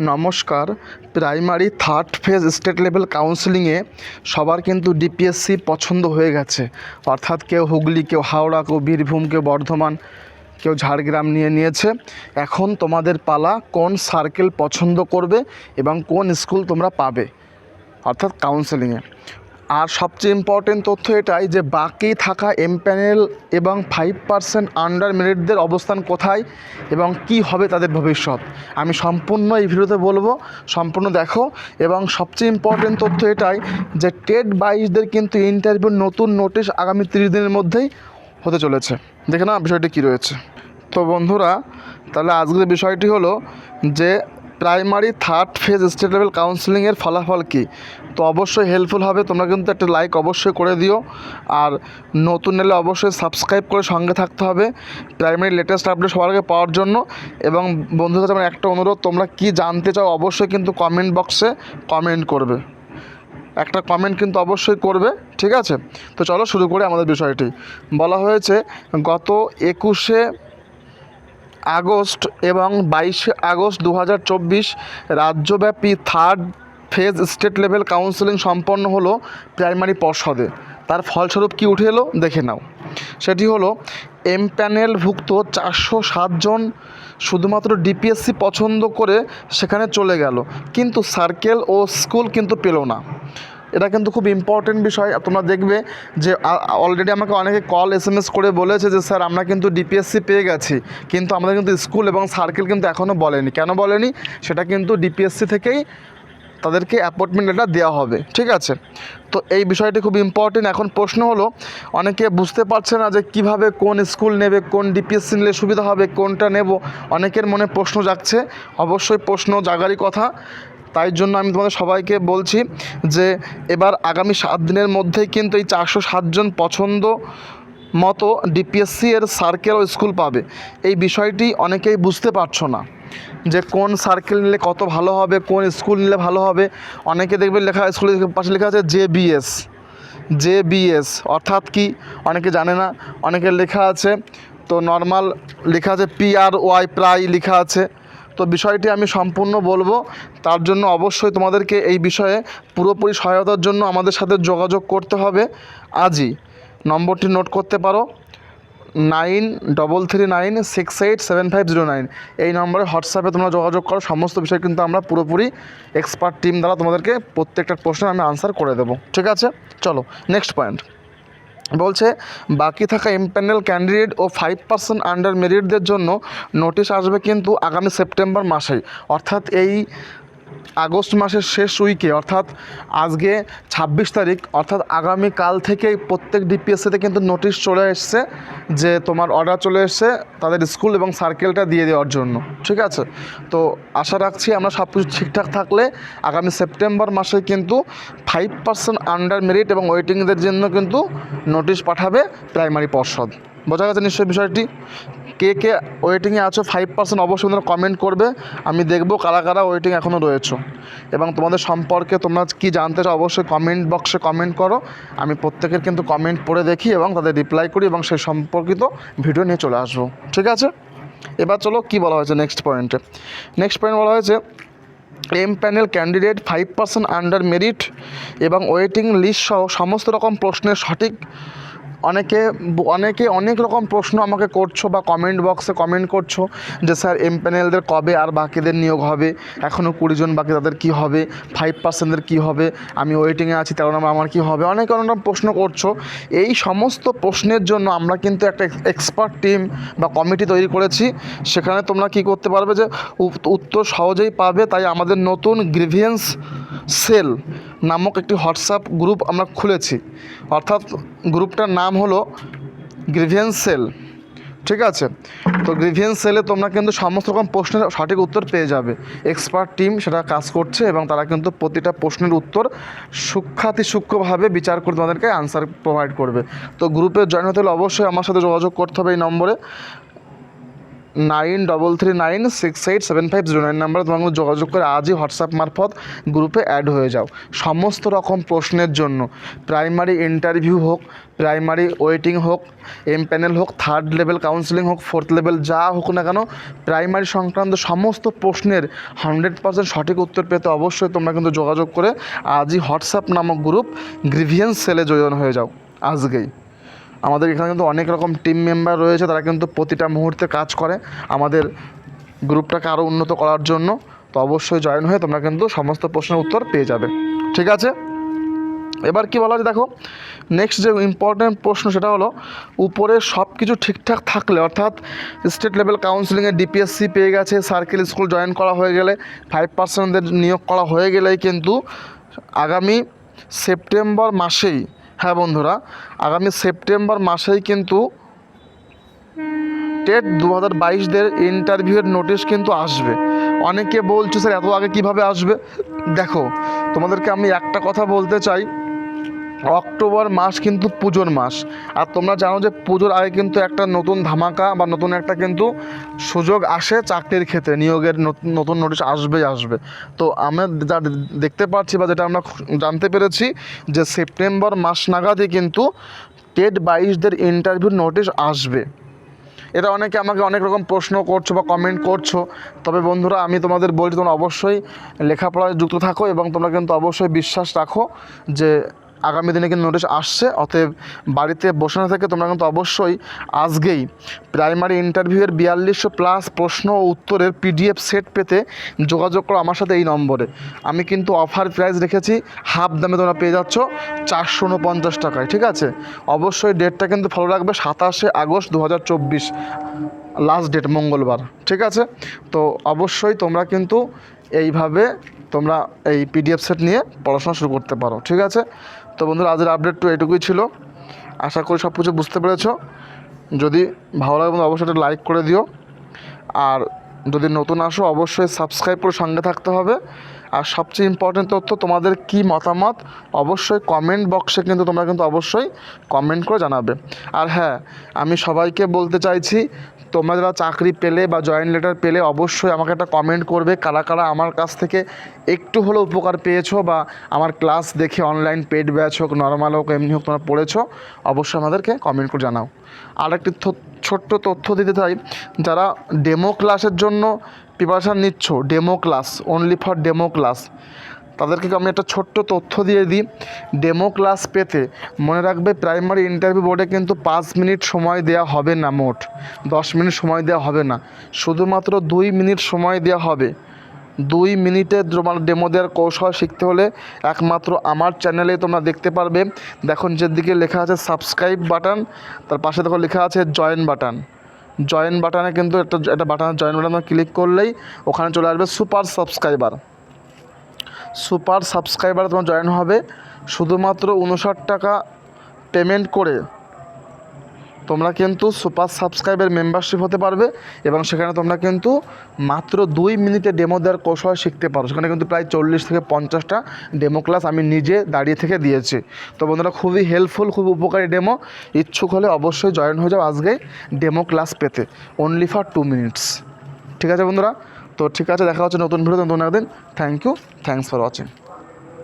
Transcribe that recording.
নমস্কার। Primary third phase state level কাউন্সেলিংয়ে সবার কিন্তু ডিপিএসসি পছন্দ হয়ে গেছে। অর্থাৎ কেউ হুগলি, কেউ হাওড়া, কেউ বীরভূম, কেউ বর্ধমান, কেউ ঝাড়গ্রাম নিয়ে নিয়েছে। এখন তোমাদের পালা কোন সার্কেল পছন্দ করবে এবং কোন স্কুল তোমরা পাবে? অর্থাৎ কাউন্সেলিংয়ে। আর সবচেয়ে ইম্পর্টেন্ট তথ্য এটাই যে বাকি থাকা এমপ্যানেল এবং ফাইভ পার্সেন্ট আন্ডার মেরিটদের অবস্থান কোথায় এবং কি হবে তাদের ভবিষ্যৎ। আমি সম্পূর্ণ এই ভিডিওতে বলব, সম্পূর্ণ দেখো এবং সবচেয়ে ইম্পর্টেন্ট তথ্য এটাই যে টেট বাইশদের কিন্তু ইন্টারভিউ নতুন নোটিশ আগামী তিরিশ দিনের মধ্যেই হতে চলেছে। দেখে না বিষয়টি কী রয়েছে। তো বন্ধুরা, তাহলে আজকের বিষয়টি হলো যে primary third phase state level কাউন্সিলিংয়ের ফলাফল কী? তো অবশ্যই হেল্পফুল হবে, তোমরা কিন্তু একটা লাইক অবশ্যই করে দিও। আর নতুন এলে অবশ্যই সাবস্ক্রাইব করে সঙ্গে থাকতে হবে প্রাইমারি লেটেস্ট আপডেট সবার আগে পাওয়ার জন্য। এবং বন্ধুদের আমার একটা অনুরোধ, তোমরা কি জানতে চাও অবশ্যই কিন্তু কমেন্ট বক্সে কমেন্ট করবে। একটা কমেন্ট কিন্তু অবশ্যই করবে, ঠিক আছে? তো চলো শুরু করি আমাদের বিষয়টি। বলা হয়েছে, গত একুশে আগস্ট এবং বাইশে আগস্ট দু হাজার চব্বিশ রাজ্যব্যাপী third phase state level counselling সম্পন্ন হলো প্রাইমারি পর্ষদে। তার ফলস্বরূপ কি উঠে এলো? দেখে নাও। সেটি হলো এম প্যানেলভুক্ত চারশো সাতজন শুধুমাত্র ডিপিএসসি পছন্দ করে সেখানে চলে গেল। কিন্তু সার্কেল ও স্কুল কিন্তু পেল না। এটা কিন্তু খুব ইম্পর্টেন্ট বিষয়। তোমরা দেখবে যে অলরেডি আমাকে অনেকে কল এস এম এস করে বলেছে যে, স্যার, আমরা কিন্তু ডিপিএসসি পেয়ে গেছি। কিন্তু আমাদের কিন্তু স্কুল এবং সার্কেল কিন্তু এখনও বলেনি। কেন বলেনি? সেটা কিন্তু ডিপিএসসি থেকেই তাদেরকে অ্যাপয়েন্টমেন্ট লেটার দেওয়া হবে। ঠিক আছে? তো এই বিষয়টি খুব ইম্পর্টেন্ট এখন প্রশ্ন হলো, অনেকে বুঝতে পারছে না যে, কীভাবে কোন স্কুল নেবে, কোন ডিপিএসসি নিলে সুবিধা হবে, কোনটা নেব? অনেকের মনে প্রশ্ন জাগছে। অবশ্যই প্রশ্ন জাগারই কথা। তাই জন্য আমি তোমাদের সবাইকে বলছি যে এবার আগামী সাত দিনের মধ্যেই কিন্তু এই চারশো সাতজন পছন্দ মতো ডিপিএসসি এর সার্কেল স্কুল পাবে। এই বিষয়টি অনেকেই বুঝতে পারছ না যে কোন সার্কেল নিলে কত ভালো হবে, কোন স্কুল নিলে ভালো হবে। অনেকে দেখবে লেখা স্কুলের পাশে লেখা আছে জে বিএস জে বিএস অর্থাৎ কি? অনেকে জানে না, অনেকের লেখা আছে। তো নর্মাল লেখা আছে পি আর ওয়াই প্রায় লেখা আছে। তো বিষয়টি আমি সম্পূর্ণ বলব। তার জন্য অবশ্যই তোমাদেরকে এই বিষয়ে পুরোপুরি সহায়তার জন্য আমাদের সাথে যোগাযোগ করতে হবে। আজই নম্বরটি নোট করতে পারো। Nine double three nine six eight seven five zero nine. এই নম্বরে হোয়াটসঅ্যাপে তোমরা যোগাযোগ করো। সমস্ত বিষয় কিন্তু আমরা পুরোপুরি এক্সপার্ট টিম দ্বারা তোমাদেরকে প্রত্যেকটা প্রশ্নের আমি আনসার করে দেবো। ঠিক আছে? চলো, নেক্সট পয়েন্ট। বলছে, বাকি থাকা ইম্প্যানেল ক্যান্ডিডেট ও ফাইভ পার্সেন্ট আন্ডার মেরিটদের জন্য নোটিশ আসবে কিন্তু আগামী সেপ্টেম্বর মাসেই। অর্থাৎ এই আগস্ট মাসের শেষ উইকে অর্থাৎ আজকে ছাব্বিশ তারিখ, অর্থাৎ আগামী কাল থেকেই প্রত্যেক ডিপিএসসিতে কিন্তু নোটিশ চলে এসছে যে তোমার অর্ডার চলে এসছে, তাদের স্কুল এবং সার্কেলটা দিয়ে দেওয়ার জন্য, ঠিক আছে? তো আশা রাখছি আমরা সব কিছু ঠিকঠাক থাকলে আগামী সেপ্টেম্বর মাসে কিন্তু ফাইভ পার্সেন্ট আন্ডার মেরিট এবং ওয়েটিংদের জন্য কিন্তু নোটিশ পাঠাবে প্রাইমারি পর্ষদ। বোঝা গেছে নিশ্চয়ই বিষয়টি? কে কে ওয়েটিংয়ে আছো ফাইভ পার্সেন্ট অবশ্যই তোমরা কমেন্ট করবে। আমি দেখব কারা কারা ওয়েটিং এখনও রয়েছো। এবং তোমাদের সম্পর্কে তোমরা কি জানতে চাও, অবশ্যই কমেন্ট বক্সে কমেন্ট করো। আমি প্রত্যেকের কিন্তু কমেন্ট পড়ে দেখি এবং তাদের রিপ্লাই করি এবং সেই সম্পর্কিত ভিডিও নিয়ে চলে আসব। ঠিক আছে? এবার চলো কি বলা হয়েছে নেক্সট পয়েন্টে নেক্সট পয়েন্ট বলা হয়েছে empanel candidate five percent under merit এবং ওয়েটিং লিস্ট সহ সমস্ত রকম প্রশ্নের সঠিক অনেকে অনেকে অনেক রকম প্রশ্ন আমাকে করছ বা কমেন্ট বক্সে কমেন্ট করছ যে, স্যার এম প্যানেলদের কবে আর বাকিদের নিয়োগ হবে? এখনও কুড়িজন বাকি তাদের কী হবে? ফাইভ পার্সেন্টের কী হবে? আমি ওয়েটিংয়ে আছি, তেরো নম্বর আমার কী হবে? অনেক অনেক প্রশ্ন করছ। এই সমস্ত প্রশ্নের জন্য আমরা কিন্তু একটা এক্সপার্ট টিম বা কমিটি তৈরি করেছি। সেখানে তোমরা কি করতে পারবে যে, উত- উত্তর সহজেই পাবে। তাই আমাদের নতুন গ্রিভিয়েন্স সেল নামক একটি হোয়াটসঅ্যাপ গ্রুপ আমরা খুলেছি। অর্থাৎ গ্রুপটার নাম হলো গ্রিভিয়েন্স সেল। ঠিক আছে? তো গ্রিভিয়েন্স সেলে তোমরা কিন্তু সমস্ত রকম প্রশ্নের সঠিক উত্তর পেয়ে যাবে। এক্সপার্ট টিম সেটা কাজ করছে এবং তারা কিন্তু প্রতিটা প্রশ্নের উত্তর সূক্ষাতি সূক্ষ্মভাবে বিচার করে তোমাদেরকে আনসার প্রোভাইড করবে। তো গ্রুপে জয়েন হতে হলে অবশ্যই আমার সাথে যোগাযোগ করতে হবে এই নম্বরে। Nine double three nine six eight seven five zero nine নাম্বারে তোমাকে যোগাযোগ করে আজই হোয়াটসঅ্যাপ মারফত গ্রুপে অ্যাড হয়ে যাও। সমস্ত রকম প্রশ্নের জন্য, প্রাইমারি ইন্টারভিউ হোক, প্রাইমারি ওয়েটিং হোক, এম প্যানেল হোক, থার্ড লেভেল কাউন্সিলিং হোক, ফোর্থ লেভেল যা হোক না কেন, প্রাইমারি সংক্রান্ত সমস্ত প্রশ্নের হান্ড্রেড পার্সেন্ট সঠিক উত্তর পেতে অবশ্যই তোমরা কিন্তু যোগাযোগ করে আজই হোয়াটসঅ্যাপ নামক গ্রুপ গ্রিভিয়েন্স সেলে জয়ন হয়ে যাও। আজকেই। আমাদের এখানে কিন্তু অনেক রকম টিম মেম্বার রয়েছে, তারা কিন্তু প্রতিটা মুহূর্তে কাজ করে আমাদের গ্রুপটাকে আরও উন্নত করার জন্য। তো অবশ্যই জয়েন হয়ে তোমরা কিন্তু সমস্ত প্রশ্নের উত্তর পেয়ে যাবে। ঠিক আছে? এবার কি বলা আছে দেখো নেক্সট যে ইম্পর্ট্যান্ট প্রশ্ন সেটা হলো, উপরে সব কিছু ঠিকঠাক থাকলে, অর্থাৎ স্টেট লেভেল কাউন্সিলিংয়ে ডিপিএসসি পেয়ে গেছে সার্কেল স্কুল জয়েন করা হয়ে গেলে ফাইভ পার্সেন্টদের নিয়োগ করা হয়ে গেলেই কিন্তু আগামী সেপ্টেম্বর মাসেই হ্যাঁ বন্ধুরা, আগামী সেপ্টেম্বর মাসেই কিন্তু টেট দু হাজার বাইশদের ইন্টারভিউয়ের নোটিশ কিন্তু আসবে। অনেকে বলছে, স্যার, এত আগে কীভাবে আসবে? দেখো, তোমাদেরকে আমি একটা কথা বলতে চাই। অক্টোবর মাস কিন্তু পুজোর মাস। আর তোমরা জানো যে পুজোর আগে কিন্তু একটা নতুন ধামাকা বা নতুন একটা কিন্তু সুযোগ আসে চাকরির ক্ষেত্রে, নিয়োগের নতুন নোটিশ আসবেই আসবে। তো আমরা যা দেখতে পাচ্ছি বা যেটা আমরা জানতে পেরেছি যে সেপ্টেম্বর মাস নাগাদই কিন্তু টেট বাইশদের ইন্টারভিউর নোটিশ আসবে। এটা অনেকে আমাকে অনেক রকম প্রশ্ন করছ বা কমেন্ট করছ। তবে বন্ধুরা, আমি তোমাদের বলছি তোমরা অবশ্যই লেখাপড়ায় যুক্ত থাকো এবং তোমরা কিন্তু অবশ্যই বিশ্বাস রাখো যে আগামী দিনে কিন্তু নোটিশ আসছে। অতএব বাড়িতে বসে না থেকে তোমরা কিন্তু অবশ্যই আজকেই প্রাইমারি ইন্টারভিউয়ের বিয়াল্লিশশো প্লাস প্রশ্ন ও উত্তরের পিডিএফ সেট পেতে যোগাযোগ করো আমার সাথে এই নম্বরে। আমি কিন্তু অফার প্রাইস রেখেছি হাফ দামে তোমরা পেয়ে যাচ্ছ চারশো উনপঞ্চাশ টাকায়, ঠিক আছে? অবশ্যই ডেটটা কিন্তু ফলো রাখবে সাতাশে আগস্ট দু হাজার চব্বিশ লাস্ট ডেট মঙ্গলবার, ঠিক আছে? তো অবশ্যই তোমরা কিন্তু এইভাবে তোমরা এই পিডিএফ সেট নিয়ে পড়াশোনা শুরু করতে পারো, ঠিক আছে? তো বন্ধুরা আজকের আপডেট তো এটুকুই ছিল। আশা করি সব কিছু বুঝতে পেরেছ। যদি ভালো লাগে বন্ধু অবশ্যই লাইক করে দিও। আর যদি নতুন আসো, অবশ্যই সাবস্ক্রাইব করে সঙ্গে থাকতে হবে। আর সবচেয়ে ইম্পর্টেন্ট তথ্য, তোমাদের কি মতামত, অবশ্যই কমেন্ট বক্সে কিন্তু তোমরা কিন্তু অবশ্যই কমেন্ট করে জানাবে। আর হ্যাঁ আমি সবাইকে বলতে চাইছি তোমরা যারা চাকরি পেলে বা জয়েন লেটার পেলে অবশ্যই আমাকে একটা কমেন্ট করবে, কারা কারা আমার কাছ থেকে একটু হলেও উপকার পেয়েছ বা আমার ক্লাস দেখে অনলাইন পেড ব্যাচ হোক নর্মাল হোক, এমনি হোক তোমরা পড়েছো, অবশ্যই আমাদেরকে কমেন্ট করে জানাও। আর একটি ছোট্ট তথ্য দিতে চাই, যারা ডেমো ক্লাসের জন্য প্রিপারেশান নিচ্ছ demo class only for demo class তাদেরকে আমি একটা ছোট্ট তথ্য দিয়ে দিই? ডেমো ক্লাস পেতে মনে রাখবে, প্রাইমারি ইন্টারভিউ বোর্ডে কিন্তু পাঁচ মিনিট সময় দেওয়া হবে না মোট। দশ মিনিট সময় দেওয়া হবে না। শুধুমাত্র দুই মিনিট সময় দেওয়া হবে। দুই মিনিটে তোমার ডেমো দেওয়ার কৌশল শিখতে হলে একমাত্র আমার চ্যানেলে তোমরা দেখতে পারবে। দেখুন, যেদিকে লেখা আছে সাবস্ক্রাইব বাটন, তার পাশে দেখো লেখা আছে জয়েন বাটন। জয়েন বাটনে কিন্তু একটা একটা বাটন জয়েন বাটনে ক্লিক করলেই ওখানে চলে আসবে সুপার সাবস্ক্রাইবার। সুপার সাবস্ক্রাইবার তোমার জয়েন হবে। শুধুমাত্র উনষাট টাকা পেমেন্ট করে তোমরা কিন্তু সুপার সাবস্ক্রাইবের মেম্বারশিপ হতে পারবে এবং সেখানে তোমরা কিন্তু মাত্র দুই মিনিটে ডেমো দেওয়ার কৌশল শিখতে পারো। সেখানে কিন্তু প্রায় চল্লিশ থেকে পঞ্চাশটা ডেমো ক্লাস আমি নিজে দাঁড়িয়ে থেকে দিয়েছি। তো বন্ধুরা, খুবই হেল্পফুল খুব উপকারী ডেমো ইচ্ছুক হলে অবশ্যই জয়েন হয়ে যাও আজকে ডেমো ক্লাস পেতে। অনলি ফর টু মিনিটস ঠিক আছে বন্ধুরা? তো ঠিক আছে দেখা হচ্ছে নতুন ভিডিও নতুন একদিন thank you thanks for watching